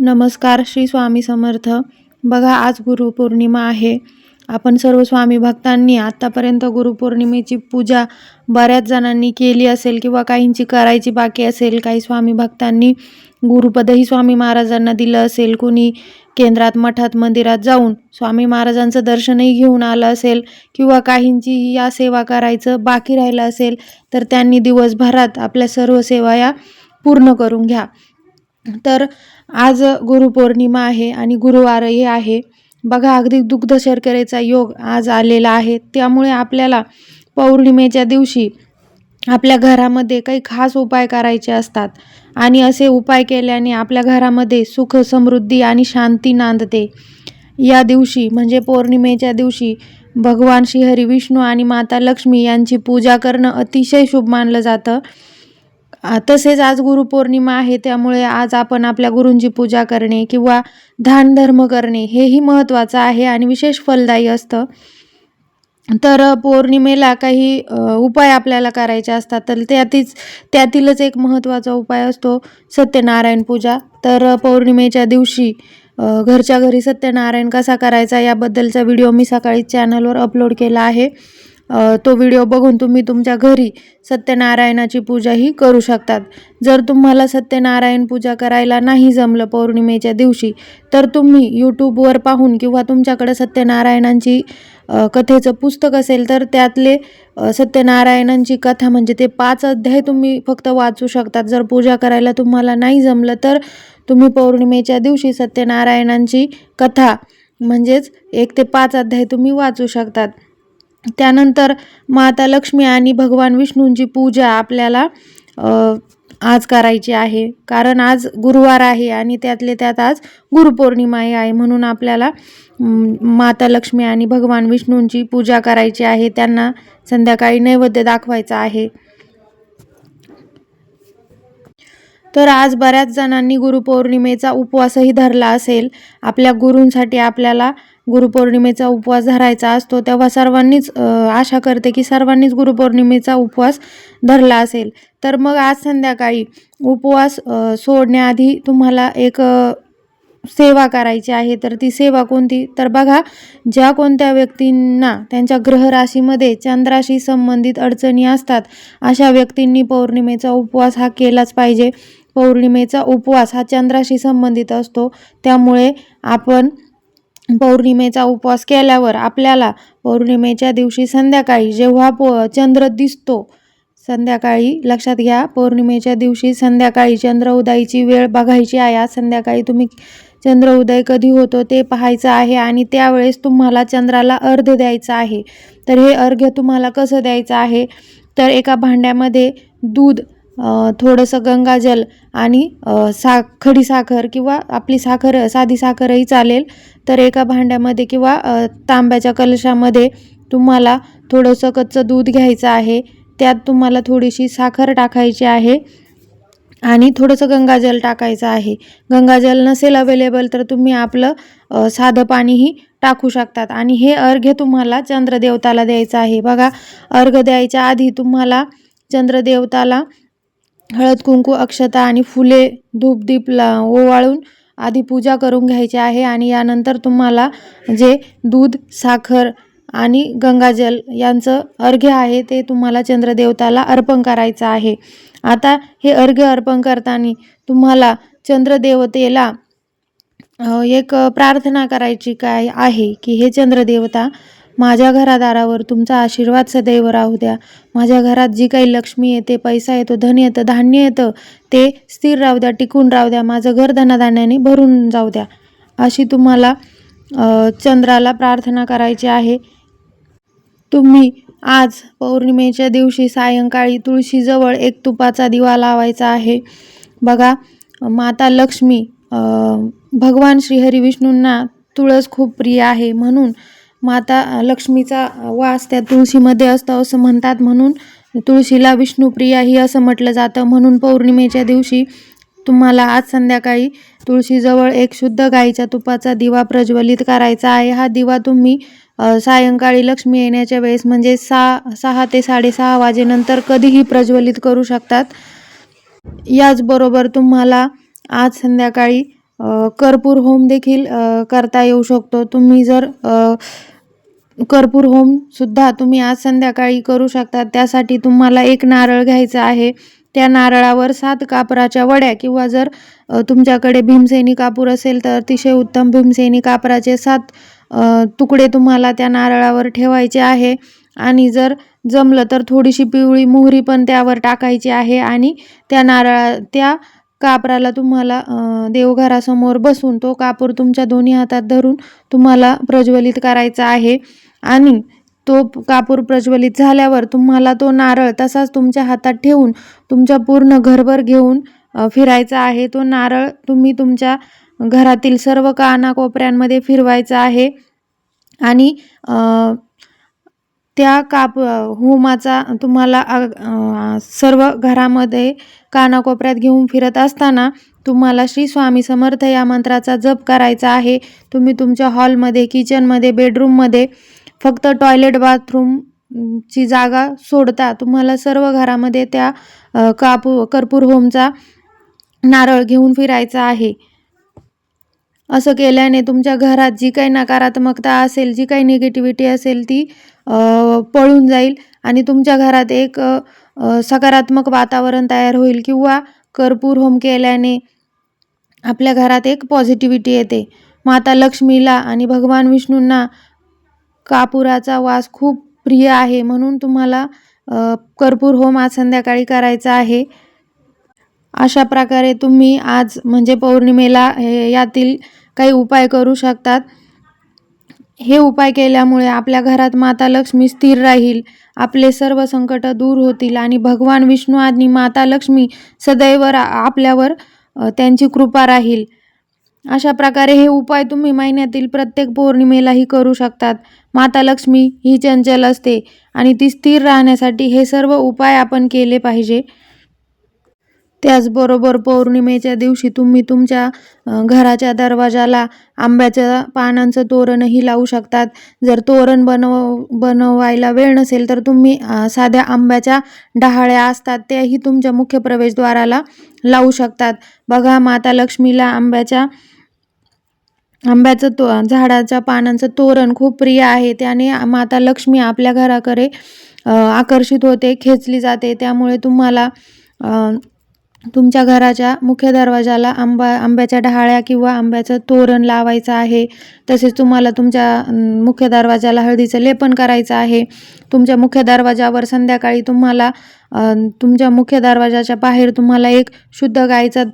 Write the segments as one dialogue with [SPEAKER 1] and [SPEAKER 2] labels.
[SPEAKER 1] नमस्कार श्री स्वामी समर्थ. बघा आज गुरुपौर्णिमा आहे. आपण सर्व स्वामी भक्तांनी आत्तापर्यंत गुरुपौर्णिमेची पूजा बऱ्याच जणांनी केली असेल किंवा काहींची करायची बाकी असेल काही स्वामी भक्तांनी गुरुपदही स्वामी महाराजांना दिलं असेल कुणी केंद्रात मठात मंदिरात जाऊन स्वामी महाराजांचं दर्शनही घेऊन आलं असेल किंवा काहींची या सेवा करायचं बाकी राहिलं असेल तर त्यांनी दिवसभरात आपल्या सर्व सेवा या पूर्ण करून घ्या. तर आज गुरुपौर्णिमा आहे आणि गुरुवारही आहे. बघा अगदी दुग्ध शर्करेचा योग आज आलेला आहे. त्यामुळे आपल्याला पौर्णिमेच्या दिवशी आपल्या घरामध्ये काही खास उपाय करायचे असतात आणि असे उपाय केल्याने आपल्या घरामध्ये सुख समृद्धी आणि शांती नांदते. या दिवशी म्हणजे पौर्णिमेच्या दिवशी भगवान श्रीहरी विष्णू आणि माता लक्ष्मी यांची पूजा करणं अतिशय शुभ मानलं जातं. तसेच आज गुरुपौर्णिमा आहे त्यामुळे आज आपण आपल्या गुरूंची पूजा करणे किंवा दानधर्म करणे हेही महत्त्वाचं आहे आणि विशेष फलदायी असतं. तर पौर्णिमेला काही उपाय आपल्याला करायचे असतात तर त्यातीच त्यातीलच एक महत्त्वाचा उपाय असतो सत्यनारायण पूजा. तर पौर्णिमेच्या दिवशी घरच्या घरी सत्यनारायण कसा करायचा याबद्दलचा व्हिडिओ मी सकाळी चॅनलवर अपलोड केला आहे. तो व्हिडिओ बघून तुम्ही तुमच्या घरी सत्यनारायणाची पूजाही करू शकतात. जर तुम्हाला सत्यनारायण पूजा करायला नाही जमलं पौर्णिमेच्या दिवशी तर तुम्ही यूट्यूबवर पाहून किंवा तुमच्याकडे सत्यनारायणांची कथेचं पुस्तक असेल तर त्यातले सत्यनारायणांची कथा म्हणजे ते पाच अध्याय तुम्ही फक्त वाचू शकतात. जर पूजा करायला तुम्हाला नाही जमलं तर तुम्ही पौर्णिमेच्या दिवशी सत्यनारायणांची कथा म्हणजेच एक ते पाच अध्याय तुम्ही वाचू शकतात. त्यानंतर माता लक्ष्मी आणि भगवान विष्णूंची पूजा आपल्याला आज करायची आहे. कारण आज गुरुवार आहे आणि त्यातले त्यात आज गुरुपौर्णिमाही आहे म्हणून आपल्याला माता लक्ष्मी आणि भगवान विष्णूंची पूजा करायची आहे. त्यांना संध्याकाळी नैवेद्य दाखवायचा आहे. तर आज बऱ्याच जणांनी गुरुपौर्णिमेचा उपवासही धरला असेल. आपल्या गुरूंसाठी आपल्याला गुरुपौर्णिमेचा उपवास धरायचा असतो. तेव्हा सर्वांनीच आशा करते की सर्वांनीच गुरुपौर्णिमेचा उपवास धरला असेल. तर मग आज संध्याकाळी उपवास सोडण्याआधी तुम्हाला एक सेवा करायची आहे. तर ती सेवा कोणती? तर बघा ज्या कोणत्या व्यक्तींना त्यांच्या ग्रहराशीमध्ये चंद्राशी संबंधित अडचणी असतात अशा व्यक्तींनी पौर्णिमेचा उपवास हा केलाच पाहिजे. पौर्णिमेचा उपवास हा चंद्राशी संबंधित असतो. त्यामुळे आपण पौर्णिमेचा उपवास केल्यावर आपल्याला पौर्णिमेच्या दिवशी संध्याकाळी जेव्हा पो चंद्र दिसतो संध्याकाळी लक्षात घ्या पौर्णिमेच्या दिवशी संध्याकाळी चंद्र उदयाची वेळ बघायची आहे. आज संध्याकाळी तुम्ही चंद्र उदय कधी होतो ते पाहायचं आहे आणि त्यावेळेस तुम्हाला चंद्राला अर्घ द्यायचं आहे. तर हे अर्घ्य तुम्हाला कसं द्यायचं आहे? तर एका भांड्यामध्ये दूध थोडंसं गंगाजल आणि सा खडी साखर किंवा आपली साखर साधी साखरही चालेल. तर एका भांड्यामध्ये किंवा तांब्याच्या कलशामध्ये तुम्हाला थोडंसं कच्चं दूध घ्यायचं आहे. त्यात तुम्हाला थोडीशी साखर टाकायची आहे आणि थोडंसं गंगाजल टाकायचं आहे. गंगाजल नसेल अवेलेबल तर तुम्ही आपलं साधं पाणीही टाकू शकतात. आणि हे अर्घ्य तुम्हाला चंद्रदेवताला द्यायचं आहे. बघा अर्घ द्यायच्या आधी तुम्हाला चंद्रदेवताला हळद कुंकू अक्षता आणि फुले धूप दीप ला ओवाळून आधी पूजा करून घ्यायची आहे आणि यानंतर तुम्हाला जे दूध साखर आणि गंगाजल यांचं अर्घ्य आहे ते तुम्हाला चंद्रदेवताला अर्पण करायचं आहे. आता हे अर्घ्य अर्पण करताना तुम्हाला चंद्रदेवतेला एक प्रार्थना करायची काय आहे की हे चंद्रदेवता माझ्या घरादारावर तुमचा आशीर्वाद सदैव राहू द्या. माझ्या घरात जी काही लक्ष्मी येते पैसा येतो धन येतं धान्य येतं ते स्थिर राहू द्या टिकून राहू द्या माझं घर धनाधान्याने भरून जाऊ द्या. अशी तुम्हाला चंद्राला प्रार्थना करायची आहे. तुम्ही आज पौर्णिमेच्या दिवशी सायंकाळी तुळशीजवळ एक तुपाचा दिवा लावायचा आहे. बघा माता लक्ष्मी भगवान श्रीहरी विष्णूंना तुळस खूप प्रिय आहे म्हणून माता लक्ष्मीचा वास त्या तुळशीमध्ये असतो असं म्हणतात म्हणून तुळशीला विष्णुप्रिया ही असं म्हटलं जातं. म्हणून पौर्णिमेच्या दिवशी तुम्हाला आज संध्याकाळी तुळशीजवळ एक शुद्ध गाईच्या तुपाचा दिवा प्रज्वलित करायचा आहे. हा दिवा तुम्ही सायंकाळी लक्ष्मी येण्याच्या वेळेस म्हणजे सहा सहा ते साडेसहा वाजेनंतर कधीही प्रज्वलित करू शकतात. याचबरोबर तुम्हाला आज संध्याकाळी कर्पूर होम देखील करता येऊ शकतो. तुम्ही जर कर्पूर होम सुद्धा तुम्ही आज संध्याकाळी करू शकता. त्यासाठी तुम्हाला एक नारळ घ्यायचा आहे. त्या नारळावर सात कापराच्या वड्या किंवा जर तुमच्याकडे भीमसेनी कापूर असेल तर अतिशय उत्तम भीमसेनी कापराचे सात तुकडे तुम्हाला त्या नारळावर ठेवायचे आहे. आणि जर जमलं तर थोडीशी पिवळी मोहरी पण त्यावर टाकायची आहे. आणि त्या नारळा त्या कापराला तुम्हाला देवघरासमोर बसून तो कापूर तुमच्या दोन्ही हातात धरून तुम्हाला प्रज्वलित करायचा आहे. आणि तो कापूर प्रज्वलित झाल्यावर तुम्हाला तो नारळ तसाच तुमच्या हातात ठेवून तुमच्या पूर्ण घरभर घेऊन फिरायचा आहे. तो नारळ तुम्ही तुमच्या घरातील सर्व कानाकोपऱ्यांमध्ये फिरवायचा आहे. आणि त्या काप होमाचा तुम्हाला सर्व घरामध्ये कानाकोपऱ्यात घेऊन फिरत असताना तुम्हाला श्री स्वामी समर्थ या मंत्राचा जप करायचा आहे. तुम्ही तुमच्या हॉलमध्ये किचनमध्ये बेडरूममध्ये फक्त टॉयलेट बाथरूम ची जागा सोडता. तुम्हाला सर्व घरामध्ये त्या कापू कर्पूर होमचा नारळ घेऊन फिरायचा आहे. असं केल्याने तुमच्या घरात जी काही नकारात्मकता असेल जी काही निगेटिव्हिटी असेल ती पळून जाईल आणि तुमच्या घरात एक सकारात्मक वातावरण तयार होईल किंवा कर्पूर होम केल्याने आपल्या घरात एक पॉझिटिव्हिटी येते. माता लक्ष्मीला आणि भगवान विष्णूंना कापुराचा वास खूप प्रिय आहे म्हणून तुम्हाला कर्पूर होम आज संध्याकाळी करायचा आहे. अशा प्रकारे तुम्ही आज म्हणजे पौर्णिमेला हे यातील काही उपाय करू शकतात. हे उपाय केल्यामुळे आपल्या घरात माता लक्ष्मी स्थिर राहील आपले सर्व संकट दूर होतील आणि भगवान विष्णू आणि माता लक्ष्मी सदैव रा- आपल्यावर त्यांची कृपा राहील. अशा प्रकारे हे उपाय तुम्ही महिन्यातील प्रत्येक पौर्णिमेलाही करू शकतात. माता लक्ष्मी ही चंचल असते आणि ती स्थिर राहण्यासाठी हे सर्व उपाय आपण केले पाहिजे. त्याचबरोबर पौर्णिमेच्या दिवशी तुम्ही तुमच्या घराच्या दरवाजाला आंब्याच्या पानांचं तोरणही लावू शकतात. जर तोरण बनव बनवायला वेळ नसेल तर तुम्ही साध्या आंब्याच्या डहाळ्या असतात त्याही तुमच्या मुख्य प्रवेशद्वाराला लावू शकतात. बघा माता लक्ष्मीला आंब्याच्या आंब्याचं तो झाडाच्या पानांचं तोरण खूप प्रिय आहे. त्याने माता लक्ष्मी आपल्या घराकडे आकर्षित होते खेचली जाते. त्यामुळे तुम्हाला तुमच्या घराच्या मुख्य दरवाजाला आंबा आंब्याच्या डहाळ्या किंवा आंब्याचं तोरण लावायचं आहे. तसेच तुम्हाला तुमच्या मुख्य दरवाजाला हळदीचं लेपन करायचं आहे. तुमच्या मुख्य दरवाजावर संध्याकाळी तुम्हाला तुमच्या मुख्य दरवाजाच्या बाहेर तुम्हाला एक शुद्ध गायचा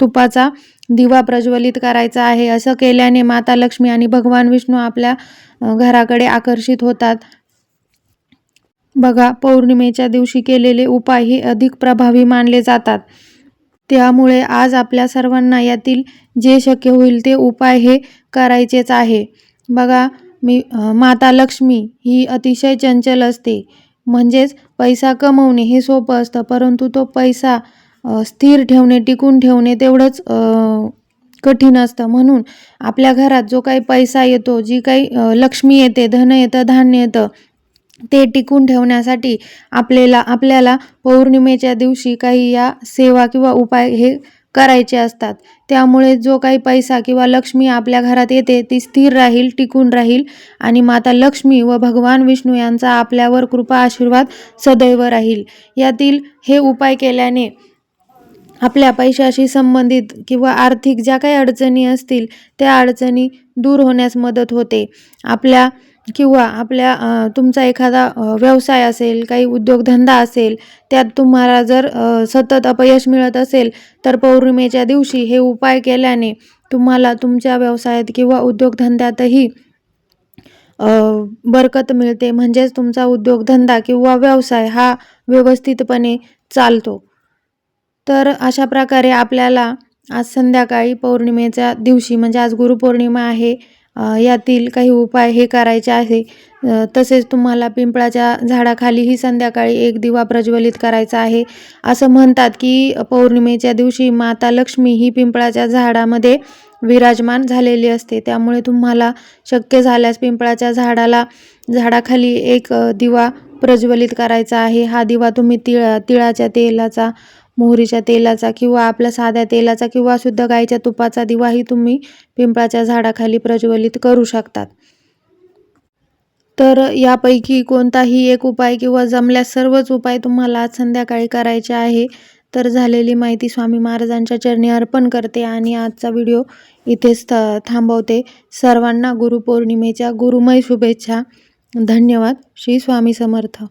[SPEAKER 1] तुपाचा दिवा प्रज्वलित करायचा आहे. असं केल्याने माता लक्ष्मी आणि भगवान विष्णू आपल्या घराकडे आकर्षित होतात. बघा पौर्णिमेच्या दिवशी केलेले उपाय हे अधिक प्रभावी मानले जातात. त्यामुळे आज आपल्या सर्वांना यातील जे शक्य होईल ते उपाय हे करायचेच आहे. बघा मी माता लक्ष्मी ही अतिशय चंचल असते. म्हणजेच पैसा कमवणे हे सोपं असतं परंतु तो पैसा स्थिर ठेवणे टिकून ठेवणे तेवढंच कठीण असतं. म्हणून आपल्या घरात जो काही पैसा येतो जी काही लक्ष्मी येते धन येतं धान्य येतं ते टिकून ठेवण्यासाठी आपल्याला आपल्याला पौर्णिमेच्या दिवशी काही या सेवा किंवा उपाय हे करायचे असतात. त्यामुळे जो काही पैसा किंवा लक्ष्मी आपल्या घरात येते ती स्थिर राहील टिकून राहील आणि माता लक्ष्मी व भगवान विष्णू यांचा आपल्यावर कृपा आशीर्वाद सदैव राहील. यातील हे उपाय केल्याने आपल्या पैशाशी संबंधित किंवा आर्थिक ज्या काही अडचणी असतील त्या अडचणी दूर होण्यास मदत होते. आपल्या किंवा आपल्या तुमचा एखादा व्यवसाय असेल काही उद्योगधंदा असेल त्यात तुम्हाला जर सतत अपयश मिळत असेल तर पौर्णिमेच्या दिवशी हे उपाय केल्याने तुम्हाला तुमच्या व्यवसायात किंवा उद्योगधंद्यातही बरकत मिळते. म्हणजेच तुमचा उद्योगधंदा किंवा व्यवसाय हा व्यवस्थितपणे चालतो. तर अशा प्रकारे आपल्याला आज संध्याकाळी पौर्णिमेच्या दिवशी म्हणजे आज गुरुपौर्णिमा आहे यातील काही उपाय हे करायचे आहे. तसेच तुम्हाला पिंपळाच्या झाडाखालीही संध्याकाळी एक दिवा प्रज्वलित करायचा आहे. असं म्हणतात की पौर्णिमेच्या दिवशी माता लक्ष्मी ही पिंपळाच्या झाडामध्ये विराजमान झालेली असते. त्यामुळे तुम्हाला शक्य झाल्यास पिंपळाच्या झाडाला झाडाखाली एक दिवा प्रज्वलित करायचा आहे. हा दिवा तुम्ही तिळ तिळाच्या तेलाचा मोहरीच्या तेलाचा किंवा आपल्या साध्या तेलाचा किंवा शुद्ध गाईच्या तुपाचा दिवाही तुम्ही पिंपळाच्या झाडाखाली प्रज्वलित करू शकतात. तर यापैकी कोणताही एक उपाय किंवा जमल्यास सर्वच उपाय तुम्हाला आज संध्याकाळी करायचे आहे. तर झालेली माहिती स्वामी महाराजांच्या चरणी अर्पण करते आणि आजचा व्हिडिओ इथेच थ थांबवते. सर्वांना गुरुपौर्णिमेच्या गुरुमय शुभेच्छा. धन्यवाद. श्री स्वामी समर्थ.